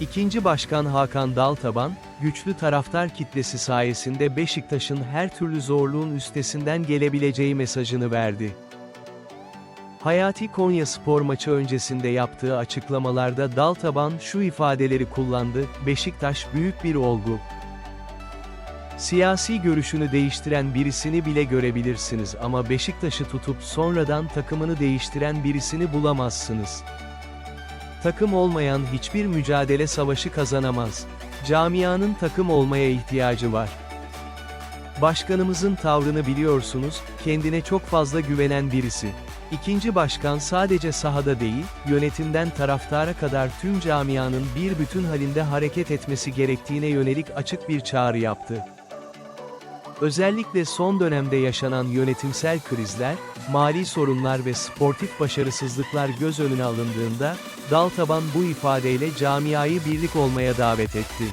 İkinci Başkan Hakan Daltaban, güçlü taraftar kitlesi sayesinde Beşiktaş'ın her türlü zorluğun üstesinden gelebileceği mesajını verdi. Hayati Konya spor maçı öncesinde yaptığı açıklamalarda Daltaban şu ifadeleri kullandı, Beşiktaş büyük bir olgu. Siyasi görüşünü değiştiren birisini bile görebilirsiniz ama Beşiktaş'ı tutup sonradan takımını değiştiren birisini bulamazsınız. Takım olmayan hiçbir mücadele savaşı kazanamaz. Camianın takım olmaya ihtiyacı var. Başkanımızın tavrını biliyorsunuz, kendine çok fazla güvenen birisi. İkinci başkan sadece sahada değil, yönetimden taraftara kadar tüm camianın bir bütün halinde hareket etmesi gerektiğine yönelik açık bir çağrı yaptı. Özellikle son dönemde yaşanan yönetimsel krizler, mali sorunlar ve sportif başarısızlıklar göz önüne alındığında, Daltaban bu ifadeyle camiayı birlik olmaya davet etti.